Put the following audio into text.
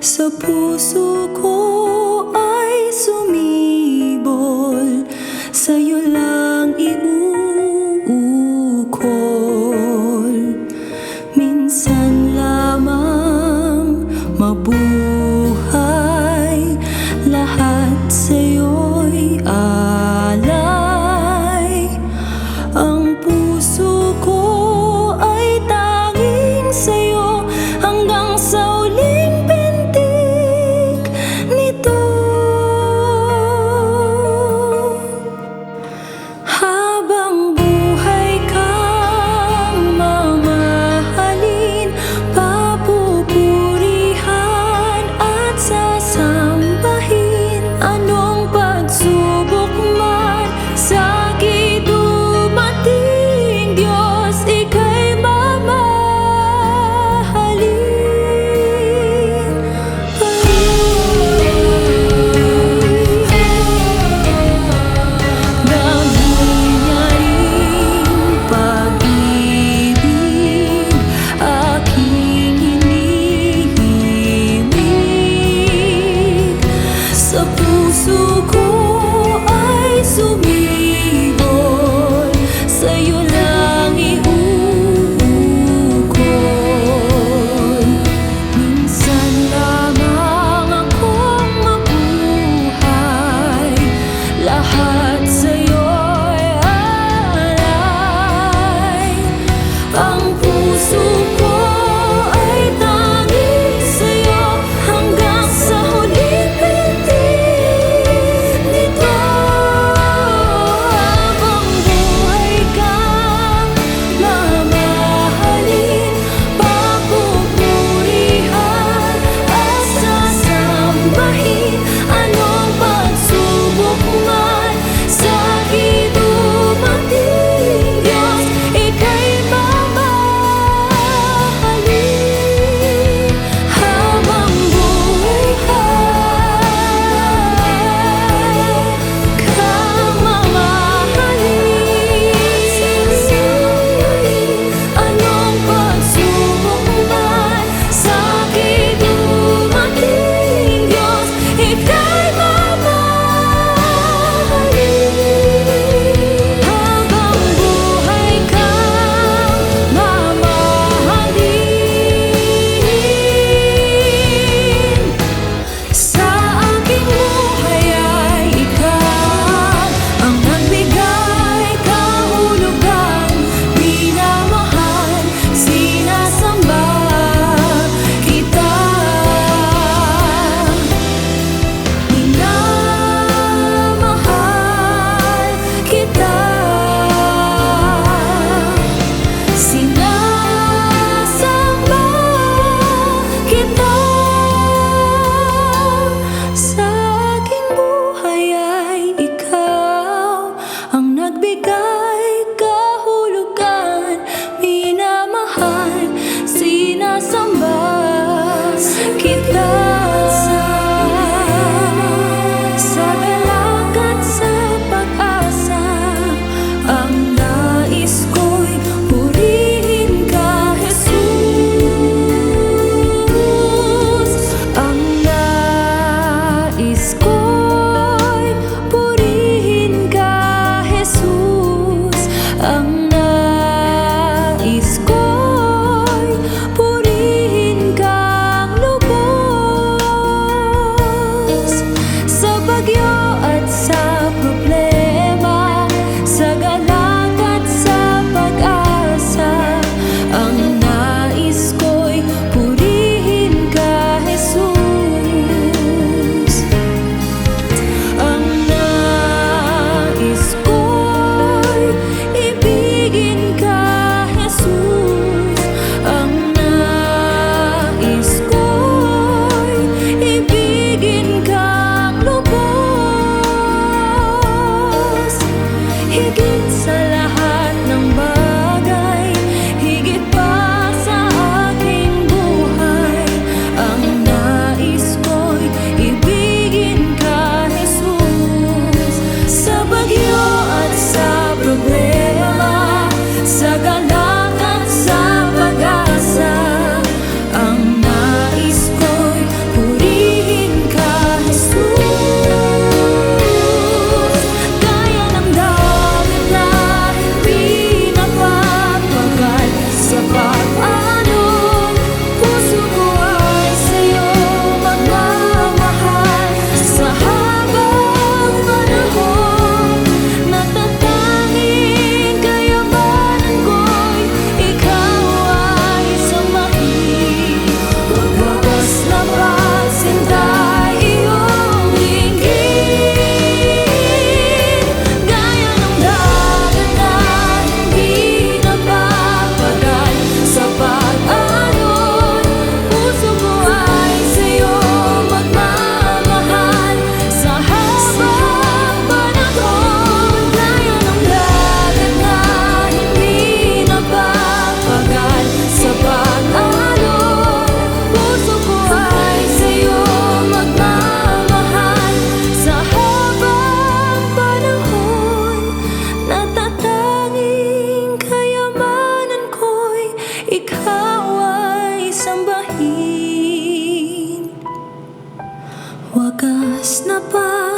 Sa puso ko ay sumibol Sa'yo lang iuukol Minsan lamang mabuhay coração. ikaw ay sambahin. Wagas na pa.